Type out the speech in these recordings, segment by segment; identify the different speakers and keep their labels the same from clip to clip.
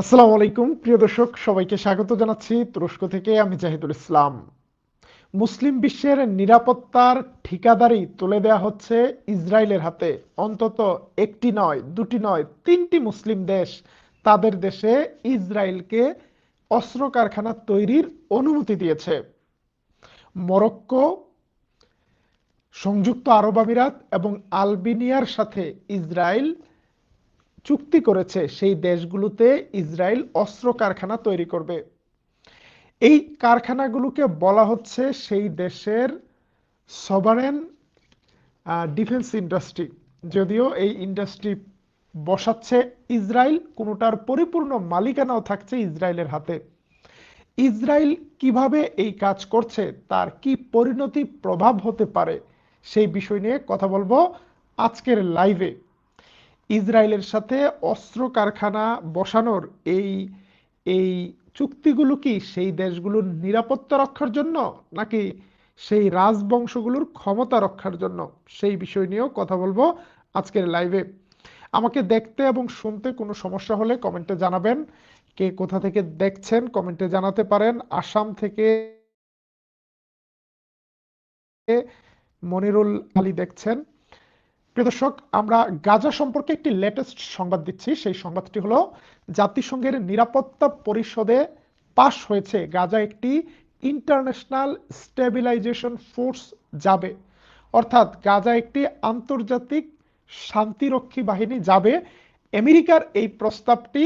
Speaker 1: আসসালামু আলাইকুম, প্রিয় দর্শক, সবাইকে স্বাগত জানাচ্ছি তুরস্ক থেকে। আমি জাহিদুল ইসলাম। মুসলিম বিশ্বের নিরাপত্তার ঠিকাদারি তুলে দেয়া হচ্ছে ইসরায়েলের হাতে। অন্তত একটি নয়, দুটি নয়, তিনটি মুসলিম দেশ তাদের দেশে ইসরায়েলকে অস্ত্র কারখানা তৈরির অনুমতি দিয়েছে। মরক্কো, সংযুক্ত আরব আমিরাত এবং আলবেনিয়ার সাথে ইসরায়েল চুক্তি করেছে সেই দেশগুলোতে ইসরায়েল অস্ত্র কারখানা তৈরি করবে। এই কারখানাগুলোকে বলা হচ্ছে সেই দেশের সভারেন ডিফেন্স ইন্ডাস্ট্রি যদিও এই ইন্ডাস্ট্রি বসাচ্ছে ইসরায়েল, কোনোটার পরিপূর্ণ মালিকানাও থাকছে ইসরায়েলের হাতে। ইসরায়েল কীভাবে এই কাজ করছে, তার কি পরিণতি প্রভাব হতে পারে, সেই বিষয় নিয়ে কথা বলব আজকের লাইভে ইসরায়েলের সাথে অস্ত্র কারখানা বসানোর এই এই চুক্তিগুলো কি সেই দেশগুলোর নিরাপত্তা রক্ষার জন্য, নাকি সেই রাজবংশগুলোর ক্ষমতা রক্ষার জন্য? সেই বিষয় নিয়েও কথা বলব আজকের লাইভে আমাকে দেখতে এবং শুনতে কোনো সমস্যা হলে কমেন্টে জানাবেন। কে কোথা থেকে দেখছেন কমেন্টে জানাতে পারেন। আসাম থেকে মনিরুল আলী দেখছেন। প্রিয় দর্শক, আমরা গাজা সম্পর্কে একটি লেটেস্ট সংবাদ দিচ্ছি। সেই সংবাদটি হলো, জাতিসংঘের নিরাপত্তা পরিষদে পাশ হয়েছে গাজা একটি ইন্টারন্যাশনাল স্টেবিলাইজেশন ফোর্স যাবে। অর্থাৎ গাজা একটি আন্তর্জাতিক শান্তিরক্ষী বাহিনী যাবে। আমেরিকার এই প্রস্তাবটি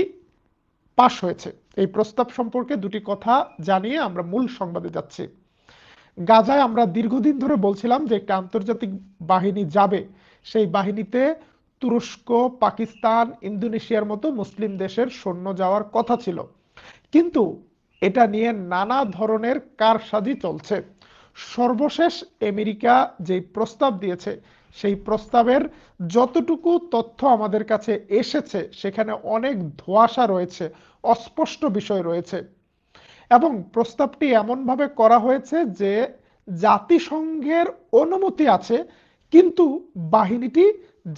Speaker 1: পাশ হয়েছে। এই প্রস্তাব সম্পর্কে দুটি কথা জানিয়ে আমরা মূল সংবাদে যাচ্ছি। গাজায় আমরা দীর্ঘদিন ধরে বলছিলাম যে একটা আন্তর্জাতিক বাহিনী যাবে। সেই বাহিনীতে তুরস্ক, পাকিস্তান, ইন্দোনেশিয়ার মতো মুসলিম দেশের সৈন্য যাওয়ার কথা ছিল। কিন্তু এটা নিয়ে নানা ধরনের কারসাজি চলছে। সর্বশেষ আমেরিকা যে প্রস্তাব দিয়েছে, সেই প্রস্তাবের যতটুকু তথ্য আমাদের কাছে এসেছে, সেখানে অনেক ধোয়াশা রয়েছে, অস্পষ্ট বিষয় রয়েছে। এবং প্রস্তাবটি এমনভাবে করা হয়েছে যে জাতিসংঘের অনুমতি আছে কিন্তু বাহিনীটি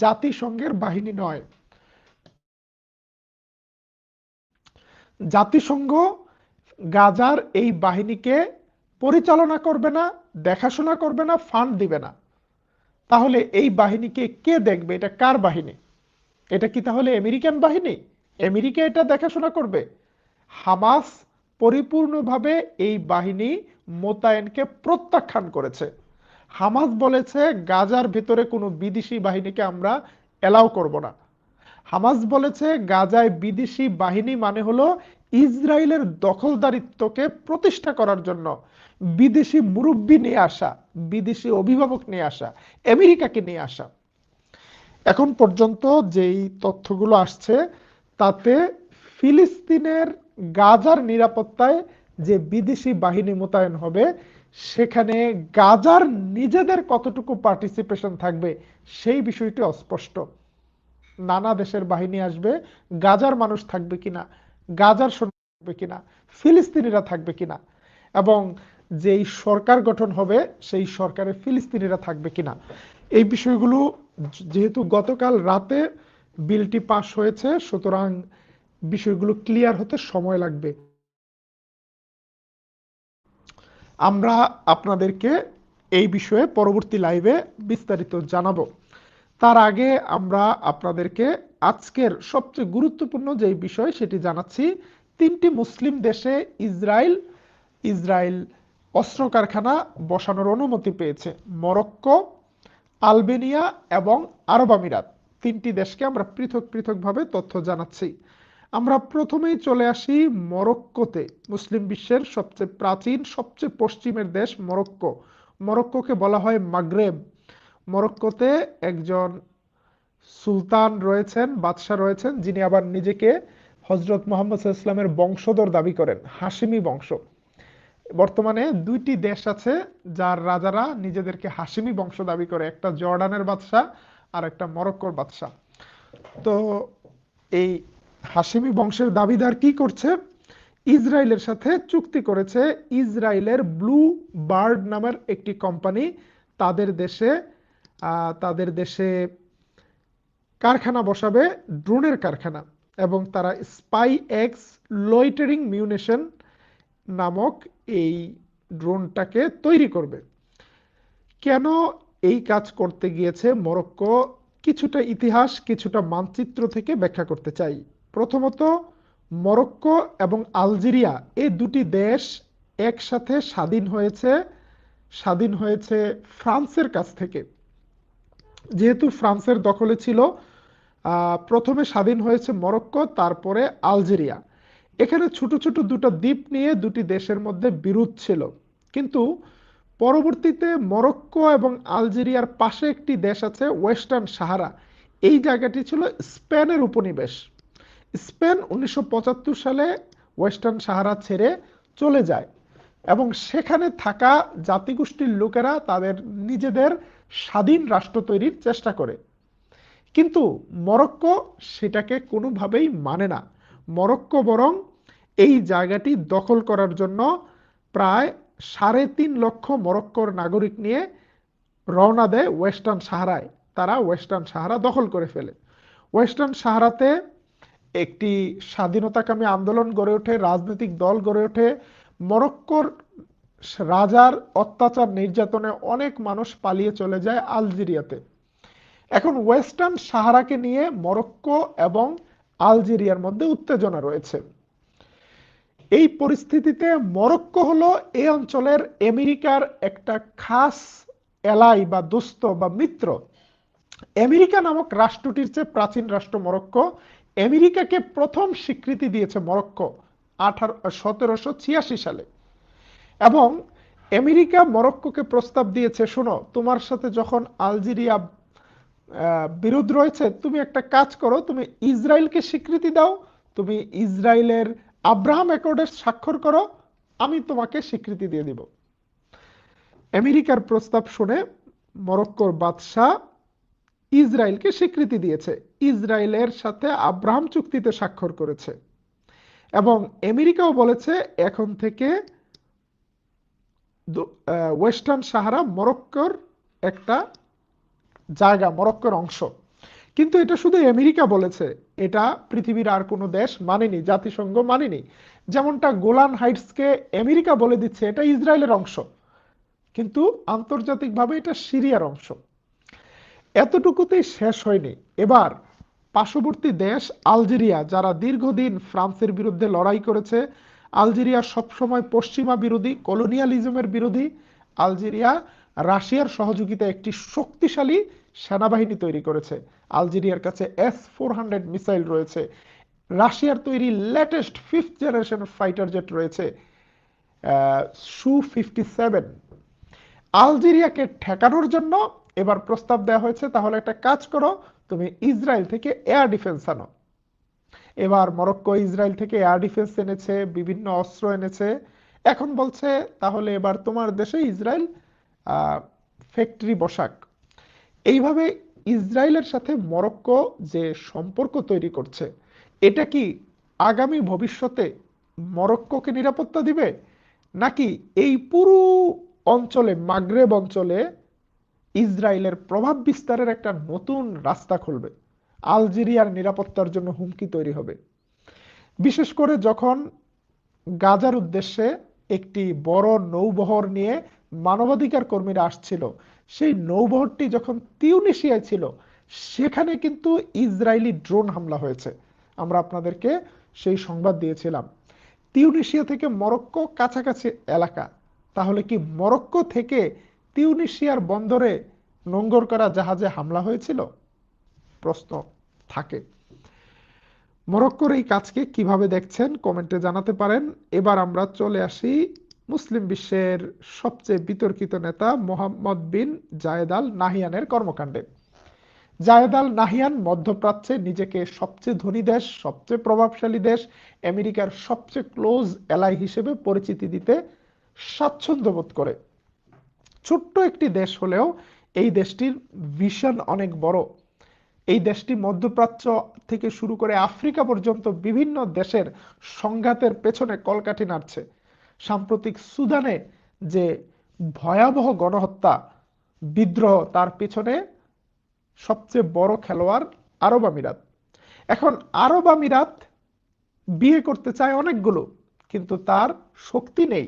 Speaker 1: জাতিসংঘের বাহিনী নয়। জাতিসংঘ গাজার এই বাহিনীকে পরিচালনা করবে না, দেখাশোনা করবে না, ফান্ড দিবে না। তাহলে এই বাহিনীকে কে দেখবে? এটা কার বাহিনী? এটা কি তাহলে আমেরিকান বাহিনী? আমেরিকা এটা দেখাশোনা করবে। হামাস পরিপূর্ণভাবে এই বাহিনী মোতায়েনকে প্রত্যাখ্যান করেছে। হামাস বলেছে, গাজার ভেতরে কোনো বিদেশি বাহিনীকে আমরা এলাও করব না। হামাস বলেছে, গাজায় বিদেশি বাহিনী মানে হলো ইসরায়েলের দখলদারিত্বকে প্রতিষ্ঠা করার জন্য বিদেশি মুরব্বী নিয়ে আসা, বিদেশি অভিভাবক নিয়ে আসা, আমেরিকাকে নিয়ে আসা। এখন পর্যন্ত যেই তথ্যগুলো আসছে, তাতে ফিলিস্তিনের গাজার নিরাপত্তায় যে বিদেশি বাহিনী মোতায়েন হবে সেখানে গাজার নিজেদের কতটুকু পার্টিসিপেশন থাকবে সেই বিষয়টি অস্পষ্ট। নানা দেশের বাহিনী আসবে, গাজার মানুষ থাকবে কিনা, গাজার থাকবে কিনা, ফিলিস্তিনিরা থাকবে কিনা, এবং যেই সরকার গঠন হবে, সেই সরকারে ফিলিস্তিনিরা থাকবে কিনা। এই বিষয়গুলো যেহেতু গতকাল রাতে বিলটি পাশ হয়েছে, সুতরাং বিষয়গুলো ক্লিয়ার হতে সময় লাগবে। আমরা আপনাদেরকে এই বিষয়ে পরবর্তী লাইভে বিস্তারিত জানাব। তার আগে আমরা আপনাদেরকে আজকের সবচেয়ে গুরুত্বপূর্ণ যে বিষয় সেটি জানাচ্ছি, তিনটি মুসলিম দেশে ইসরায়েল ইসরায়েল অস্ত্র কারখানা বসানোর অনুমতি পেয়েছে। মরক্কো, আলবেনিয়া এবং আরব আমিরাত। তিনটি দেশকে আমরা পৃথক পৃথকভাবে তথ্য জানাচ্ছি। আমরা প্রথমেই চলে আসি মরক্কোতে। মুসলিম বিশ্বের সবচেয়ে প্রাচীন, সবচেয়ে পশ্চিমের দেশ মরক্কো। মরক্কোকে বলা হয় মাগরেব। মরক্কোতে একজন সুলতান রয়েছেন, বাদশাহ রয়েছেন, যিনি আবার নিজেকে হজরত মোহাম্মদ ইসলামের বংশধর দাবি করেন হাসিমি বংশ। বর্তমানে দুইটি দেশ আছে, যার রাজারা নিজেদেরকে হাসিমি বংশ দাবি করে, একটা জর্ডানের বাদশাহ আর একটা মরক্কোর বাদশাহ। তো এই হাসিমি বংশের দাবিদার কি করছে? ইসরায়েলের সাথে চুক্তি করেছে ইসরায়েলের ব্লু বার্ড নামের একটি কোম্পানি। তাদের দেশে তাদের দেশে কারখানা বসাবে, ড্রোনের কারখানা। এবং তারা স্পাই এক্স লোইটারিং মিউনেশন নামক এই ড্রোনটাকে তৈরি করবে। কেন এই কাজ করতে গিয়েছে মরক্কো? কিছুটা ইতিহাস, কিছুটা মানচিত্র থেকে ব্যাখ্যা করতে চাই। প্রথমত মরক্কো এবং আলজেরিয়া, এই দুটি দেশ একসাথে স্বাধীন হয়েছে স্বাধীন হয়েছে ফ্রান্সের কাছ থেকে। যেহেতু ফ্রান্সের দখলে ছিল প্রথমে স্বাধীন হয়েছে মরক্কো, তারপরে আলজেরিয়া। এখানে ছোট ছোট দুটো দ্বীপ নিয়ে দুটি দেশের মধ্যে বিরোধ ছিল। কিন্তু পরবর্তীতে মরক্কো এবং আলজেরিয়ার পাশে একটি দেশ আছে, ওয়েস্টার্ন সাহারা। এই জায়গাটি ছিল স্পেনের উপনিবেশ। স্পেন উনিশশো পঁচাত্তর সালে ওয়েস্টার্ন সাহারা ছেড়ে চলে যায় এবং সেখানে থাকা জাতিগোষ্ঠীর লোকেরা তাদের নিজেদের স্বাধীন রাষ্ট্র তৈরির চেষ্টা করে। কিন্তু মরক্কো সেটাকে কোনোভাবেই মানে না। মরক্কো বরং এই জায়গাটি দখল করার জন্য প্রায় সাড়ে তিন লক্ষ মরক্কোর নাগরিক নিয়ে রওনা দেয় ওয়েস্টার্ন সাহারায়। তারা ওয়েস্টার্ন সাহারা দখল করে ফেলে। ওয়েস্টার্ন সাহারাতে একটি স্বাধীনতাকামী আন্দোলন গড়ে ওঠে, রাজনৈতিক দল গড়ে ওঠে। মরক্কোর রাজার অত্যাচার নির্যাতনে অনেক মানুষ পালিয়ে চলে যায় আলজেরিয়াতে। এখন ওয়েস্টার্ন সাহারাকে নিয়ে মরক্কো এবং আলজেরিয়ার মধ্যে উত্তেজনা রয়েছে। এই পরিস্থিতিতে মরক্কো হলো এই অঞ্চলের আমেরিকার একটা খাস এলাই বা দোস্ত বা মিত্র। আমেরিকা নামক রাষ্ট্রটির চেয়ে প্রাচীন রাষ্ট্র মরক্কো। আমেরিকাকে প্রথম স্বীকৃতি দিয়েছে মরক্কো আঠারো, সতেরোশো ছিয়াশি সালে। এবং আমেরিকা মরক্কোকে প্রস্তাব দিয়েছে, শোনো, তোমার সাথে যখন আলজেরিয়া বিরোধ রয়েছে, তুমি একটা কাজ করো, তুমি ইসরায়েলকে স্বীকৃতি দাও, তুমি ইসরায়েলের আব্রাহাম অ্যাকর্ডের স্বাক্ষর করো, আমি তোমাকে স্বীকৃতি দিয়ে দিব। আমেরিকার প্রস্তাব শুনে মরক্কোর বাদশাহ ইসরায়েলকে স্বীকৃতি দিয়েছে। ইসরায়েলের সাথে আব্রাহাম চুক্তিতে স্বাক্ষর করেছে। এবং আমেরিকাও বলেছে, এখন থেকে ওয়েস্টার্ন সাহারা মরক্কোর একটা জায়গা, মরক্কোর অংশ। কিন্তু এটা শুধু আমেরিকা বলেছে, এটা পৃথিবীর আর কোনো দেশ মানেনি, জাতিসংঘ মানেনি। যেমনটা গোলান হাইটসকে আমেরিকা বলে দিচ্ছে, এটা ইসরায়েলের অংশ। কিন্তু আন্তর্জাতিকভাবে এটা সিরিয়ার অংশ। এতটুকুতেই শেষ হয়নি। এবার পার্শ্ববর্তী দেশ আলজেরিয়া, যারা দীর্ঘদিন ফ্রান্সের বিরুদ্ধে লড়াই করেছে, আলজেরিয়া সবসময় পশ্চিমা বিরোধী, কলোনিয়ালিজমের বিরোধী। আলজেরিয়া, রাশিয়ার সহযোগিতায় একটি শক্তিশালী সেনাবাহিনী তৈরি করেছে। আলজেরিয়ার কাছে এস ফোর হান্ড্রেড মিসাইল রয়েছে। রাশিয়ার তৈরি latest fifth generation fighter jet রয়েছে সু ফিফটি সেভেন। আলজেরিয়াকে ঠেকানোর জন্য এবার প্রস্তাব দেওয়া হয়েছে, তাহলে একটা কাজ করো, তুমি ইসরায়েল থেকে এয়ার ডিফেন্স আনো। এবার মরক্কো ইসরায়েল থেকে এয়ার ডিফেন্স এনেছে, বিভিন্ন অস্ত্র এনেছে। এখন বলছে, তাহলে এবার তোমার দেশে ইসরায়েল ফ্যাক্টরি বসাক। এইভাবে ইসরায়েলের সাথে মরক্কো যে সম্পর্ক তৈরি করছে, এটা কি আগামী ভবিষ্যতে মরক্কোকে নিরাপত্তা দিবে? নাকি এই পুরো অঞ্চলে, মাগরেব অঞ্চলে ইসরায়েলের প্রভাব বিস্তারের একটা নতুন রাস্তা খুলবে। আলজেরিয়ার নিরাপত্তার জন্য হুমকি তৈরি হবে। বিশেষ করে যখন গাজার উদ্দেশ্যে একটি বড় নৌবহর নিয়ে মানবাধিকার কর্মীরা আসছিল, সেই নৌবহরটি যখন তিউনিশিয়ায় ছিল, সেখানে কিন্তু ইসরায়েলি ড্রোন হামলা হয়েছে। আমরা আপনাদেরকে সেই সংবাদ দিয়েছিলাম। তিউনিশিয়া থেকে মরক্কো কাছাকাছি এলাকা তাহলে কি মরক্কো থেকে তিউনিশিয়ার বন্দরে নোঙ্গর করা জাহাজে হামলা হয়েছিল? প্রশ্ন থাকে। মরক্কোর এই কাজকে কীভাবে দেখছেন কমেন্টে জানাতে পারেন। এবার আমরা চলে আসি মুসলিম বিশ্বের সবচেয়ে বিতর্কিত নেতা মোহাম্মদ বিন জায়েদ আল নাহিয়ানের কর্মকাণ্ডে। জায়েদ আল নাহিয়ান মধ্যপ্রাচ্যে নিজেকে সবচেয়ে ধনী দেশ, সবচেয়ে প্রভাবশালী দেশ, আমেরিকার সবচেয়ে ক্লোজ এলাই হিসেবে পরিচিতি দিতে স্বাচ্ছন্দ্য বোধ করে। ছোট্ট একটি দেশ হলেও এই দেশটির ভিশন অনেক বড়। এই দেশটি মধ্যপ্রাচ্য থেকে শুরু করে আফ্রিকা পর্যন্ত বিভিন্ন দেশের সংঘাতের পেছনে কলকাঠি নাড়ছে। সাম্প্রতিক সুদানে যে ভয়াবহ গণহত্যা, বিদ্রোহ, তার পেছনে সবচেয়ে বড় খেলোয়াড় আরব আমিরাত। এখন আরব আমিরাত বিয়ে করতে চায় অনেকগুলো, কিন্তু তার শক্তি নেই।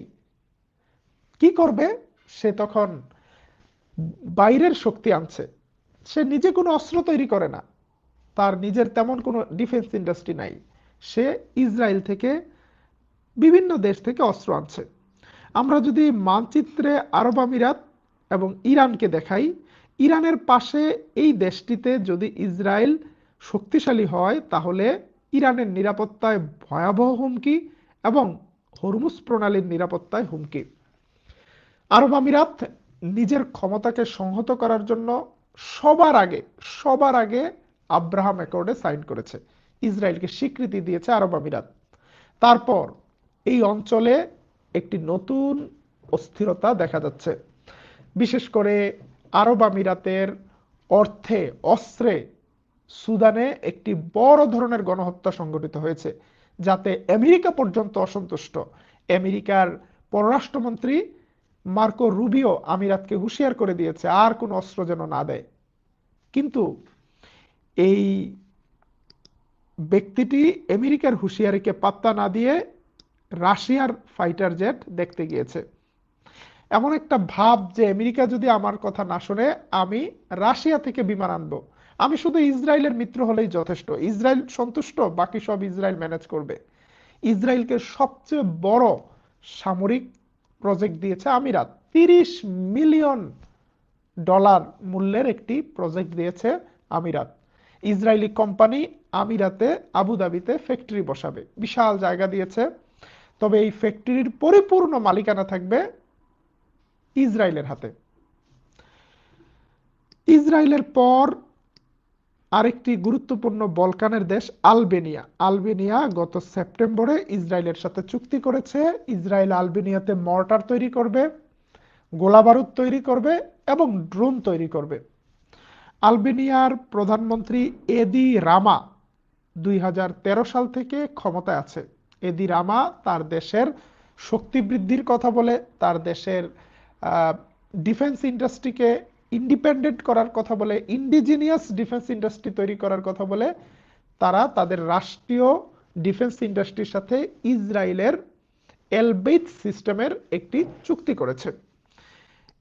Speaker 1: কি করবে? সে তখন বাইরের শক্তি আনছে। সে নিজে কোনো অস্ত্র তৈরি করে না। তার নিজের তেমন কোনো ডিফেন্স ইন্ডাস্ট্রি নাই। সে ইসরায়েল থেকে বিভিন্ন দেশ থেকে অস্ত্র আনছে। আমরা যদি মানচিত্রে আরব আমিরাত এবং ইরানকে দেখাই, ইরানের পাশে এই দেশটিতে যদি ইসরায়েল শক্তিশালী হয়, তাহলে ইরানের নিরাপত্তায় ভয়াবহ হুমকি এবং হরমুজ প্রণালীর নিরাপত্তায় হুমকি। আরব আমিরাত নিজের ক্ষমতাকে সংহত করার জন্য সবার আগে সবার আগে আব্রাহাম অ্যাকর্ডে সাইন করেছে। ইসরায়েলকে স্বীকৃতি দিয়েছে আরব আমিরাত। তারপর এই অঞ্চলে একটি নতুন অস্থিরতা দেখা যাচ্ছে। বিশেষ করে আরব আমিরাতের অর্থে অস্ত্রে সুদানে একটি বড় ধরনের গণহত্যা সংঘটিত হয়েছে, যাতে আমেরিকা পর্যন্ত অসন্তুষ্ট। আমেরিকার পররাষ্ট্রমন্ত্রী মার্কো রুবিও আমিরাতকে হুঁশিয়ার করে দিয়েছে, আর কোন অস্ত্র যেন না দেয়। কিন্তু এই ব্যক্তিটি আমেরিকার হুঁশিয়ারিকে পাত্তা না দিয়ে রাশিয়ার ফাইটার জেট দেখতে গিয়েছে। এমন একটা ভাব যে আমেরিকা যদি আমার কথা না শুনে, আমি রাশিয়া থেকে বিমান আনব। আমি শুধু ইসরায়েলের মিত্র হলেই যথেষ্ট। ইসরায়েল সন্তুষ্ট, বাকি সব ইসরায়েল ম্যানেজ করবে। ইসরায়েলকে সবচেয়ে বড় সামরিক প্রজেক্ট দিয়েছে আমিরাত। তিরিশ মিলিয়ন ডলার মূল্যের একটি প্রজেক্ট দিয়েছে আমিরাত। ইসরায়েলি কোম্পানি আমিরাতে আবুধাবিতে ফ্যাক্টরি বসাবে। বিশাল জায়গা দিয়েছে। তবে এই ফ্যাক্টরির পরিপূর্ণ মালিকানা থাকবে ইসরায়েলের হাতে। ইসরায়েলের পর আরেকটি গুরুত্বপূর্ণ বলকানের দেশ আলবেনিয়া। আলবেনিয়া গত সেপ্টেম্বরে ইসরায়েলের সাথে চুক্তি করেছে। ইসরায়েল আলবেনিয়াতে মর্টার তৈরি করবে, গোলাবারুদ তৈরি করবে এবং ড্রোন তৈরি করবে। আলবেনিয়ার প্রধানমন্ত্রী এদি রামা দুই হাজার তেরো সাল থেকে ক্ষমতায় আছে। এদি রামা তার দেশের শক্তি বৃদ্ধির কথা বলে, তার দেশের ডিফেন্স ইন্ডাস্ট্রিকে ইন্ডিপেন্ডেন্ট করার কথা বলে ইন্ডিজিনিয়াস ডিফেন্স ইন্ডাস্ট্রি তৈরি করার কথা বলে, তারা তাদের রাষ্ট্রীয় ডিফেন্স ইন্ডাস্ট্রির সাথে ইসরায়েলের এলবেইট সিস্টেমের একটি চুক্তি করেছে।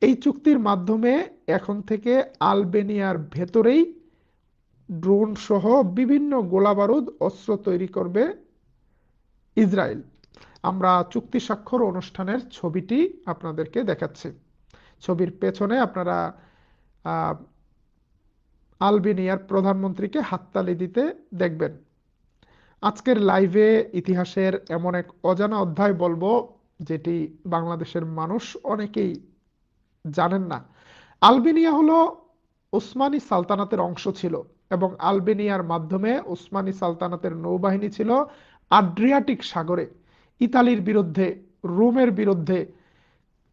Speaker 1: এই চুক্তির মাধ্যমে এখন থেকে আলবেনিয়ার ভেতরেই ড্রোন সহ বিভিন্ন গোলাবারুদ অস্ত্র তৈরি করবে ইসরায়েল। আমরা চুক্তি স্বাক্ষর অনুষ্ঠানের ছবিটি আপনাদেরকে দেখাচ্ছি। ছবির পেছনে আপনারা আলবেনিয়ার প্রধানমন্ত্রীকে হাততালি দিতে দেখবেন। আজকের লাইভে ইতিহাসের এমন এক অজানা অধ্যায় বলব, যেটি বাংলাদেশের মানুষ অনেকেই জানেন না। আলবেনিয়া হলো ওসমানী সালতানাতের অংশ ছিল এবং আলবেনিয়ার মাধ্যমে ওসমানী সালতানাতের নৌবাহিনী ছিল আড্রিয়াটিক সাগরে। ইতালির বিরুদ্ধে, রোমের বিরুদ্ধে,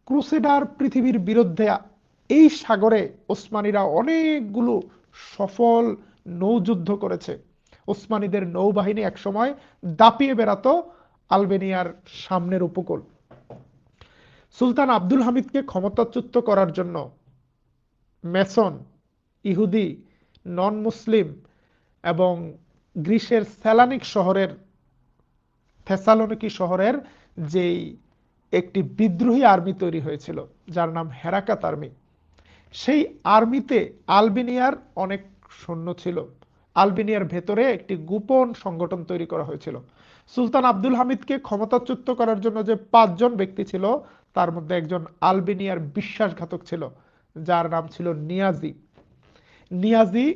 Speaker 1: ক্রুসেডার পৃথিবীর বিরুদ্ধে এই সাগরে ওসমানীরা অনেকগুলো সফল নৌযুদ্ধ করেছে। ওসমানীদের নৌবাহিনী একসময় দাপিয়ে বেড়াতো আলবেনিয়ার সামনের উপকূল। সুলতান আব্দুল হামিদকে ক্ষমতাচ্যুত করার জন্য মেসন, ইহুদি নন মুসলিম এবং গ্রিসের স্যালানিক শহরের, থেসালনিকি শহরের যেই একটি বিদ্রোহী আর্মি তৈরি হয়েছিল, যার নাম হেরাকাত আর্মি। সেই আর্মিতে আলবেনিয়ার অনেক সৈন্য ছিল। আলবেনিয়ার ভেতরে একটি গোপন সংগঠন তৈরি করা হয়েছিল। সুলতান আব্দুল হামিদকে ক্ষমতাচ্যুত করার জন্য যে পাঁচজন ব্যক্তি ছিল, তার মধ্যে একজন আলবেনিয়ার বিশ্বাসঘাতক ছিল, যার নাম ছিল নিয়াজি। নিয়াজি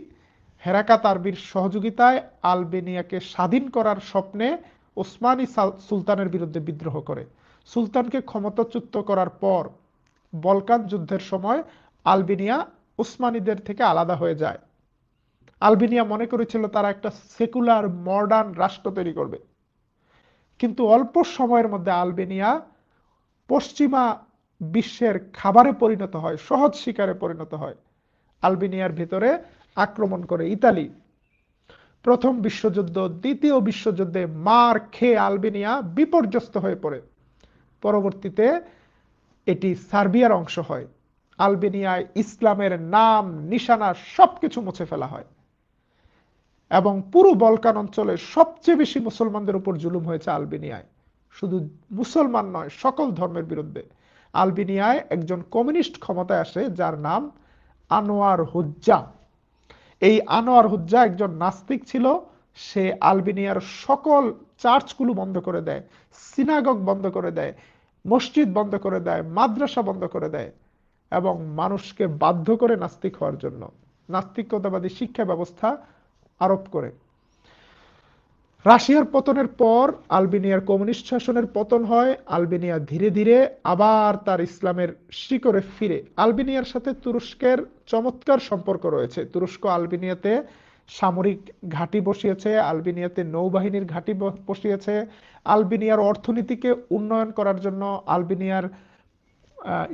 Speaker 1: হেরাকাত আরবির সহযোগিতায় আলবেনিয়াকে স্বাধীন করার স্বপ্নে ওসমানী সুলতানের বিরুদ্ধে বিদ্রোহ করে। সুলতানকে ক্ষমতাচ্যুত করার পর বলকান যুদ্ধের সময় আলবেনিয়া উসমানীদের থেকে আলাদা হয়ে যায়। আলবেনিয়া মনে করেছিল তারা একটা সেকুলার, মডার্ন রাষ্ট্র তৈরি করবে। কিন্তু অল্প সময়ের মধ্যে আলবেনিয়া পশ্চিমা বিশ্বের খাবারে পরিণত হয়, সহজ শিকারে পরিণত হয়। আলবেনিয়ার ভিতরে আক্রমণ করে ইতালি। প্রথম বিশ্বযুদ্ধ, দ্বিতীয় বিশ্বযুদ্ধে মার খেয়ে আলবেনিয়া বিপর্যস্ত হয়ে পড়ে। পরবর্তীতে এটি সার্বিয়ার অংশ হয়। আলবেনিয়ায় ইসলামের নাম, নিশানা সবকিছু মুছে ফেলা হয়। এবং পুরো বলকান অঞ্চলে সবচেয়ে বেশি মুসলমানদের উপর জুলুম হয়েছে আলবেনিয়ায়। শুধু মুসলমান নয়, সকল ধর্মের বিরুদ্ধে। আলবেনিয়ায় একজন কমিউনিস্ট ক্ষমতায় আসে, যার নাম আনোয়ার হুজ্জা। এই আনোয়ার হুজ্জা একজন নাস্তিক ছিল। সে আলবেনিয়ার সকল চার্চগুলো বন্ধ করে দেয়, সিনাগগ বন্ধ করে দেয়, মসজিদ বন্ধ করে দেয়, মাদ্রাসা বন্ধ করে দেয়। এবং মানুষকে বাধ্য করে নাস্তিক হওয়ার জন্য। নাস্তিকতাবাদী শিক্ষা ব্যবস্থা আরোপ করে। রাশিয়ার পতনের পর আলবেনিয়ার কমিউনিস্ট শাসনের পতন হয়। আলবেনিয়া ধীরে ধীরে আবার তার ইসলামের শিকড়ে ফিরে। আলবেনিয়ার সাথে তুরস্কের চমৎকার সম্পর্ক রয়েছে। তুরস্ক আলবেনিয়াতে সামরিক ঘাঁটি বসিয়েছে, আলবেনিয়াতে নৌবাহিনীর ঘাঁটি বসিয়েছে। আলবেনিয়ার অর্থনীতিকে উন্নয়ন করার জন্য আলবেনিয়ার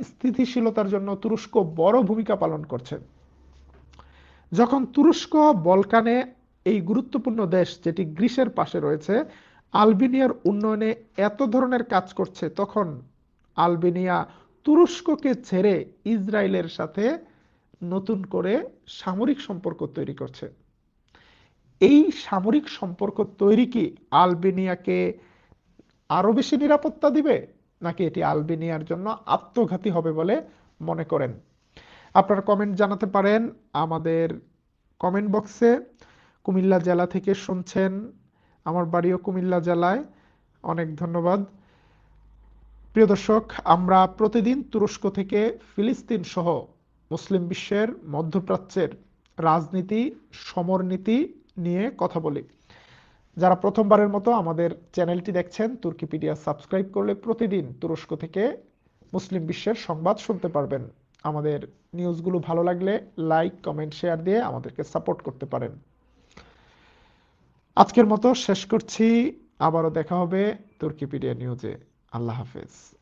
Speaker 1: স্থিতিশীলতার জন্য তুরস্ক বড় ভূমিকা পালন করছে। যখন তুরস্ক বলকানে এই গুরুত্বপূর্ণ দেশ, যেটি গ্রিসের পাশে রয়েছে, আলবেনিয়ার উন্নয়নে এত ধরনের কাজ করছে, তখন আলবেনিয়া তুরস্ককে ছেড়ে ইসরায়েলের সাথে নতুন করে সামরিক সম্পর্ক তৈরি করছে। এই সামরিক সম্পর্ক তৈরি কি আলবেনিয়াকে আরও বেশি নিরাপত্তা দিবে? নাকি এটি আলবেনিয়ার জন্য আত্মঘাতী হবে বলে মনে করেন? আপনারা কমেন্ট জানাতে পারেন আমাদের কমেন্ট বক্সে কুমিল্লা জেলা থেকে শুনছেন আমার বাড়িও কুমিল্লা জেলায়। অনেক ধন্যবাদ। প্রিয় দর্শক, আমরা প্রতিদিন তুরস্ক থেকে ফিলিস্তিন সহ মুসলিম বিশ্বের মধ্যপ্রাচ্যের রাজনীতি, সমরনীতি নিয়ে কথা বলি। যারা প্রথমবারের মতো আমাদের চ্যানেলটি দেখছেন, তুর্কিপিডিয়া সাবস্ক্রাইব করলে প্রতিদিন তুরস্ক থেকে মুসলিম বিশ্বের সংবাদ শুনতে পারবেন। আমাদের নিউজগুলো ভালো লাগলে লাইক, কমেন্ট, শেয়ার দিয়ে আমাদেরকে সাপোর্ট করতে পারেন। আজকের মতো শেষ করছি। আবারও দেখা হবে তুর্কিপিডিয়া নিউজে। আল্লাহ হাফেজ।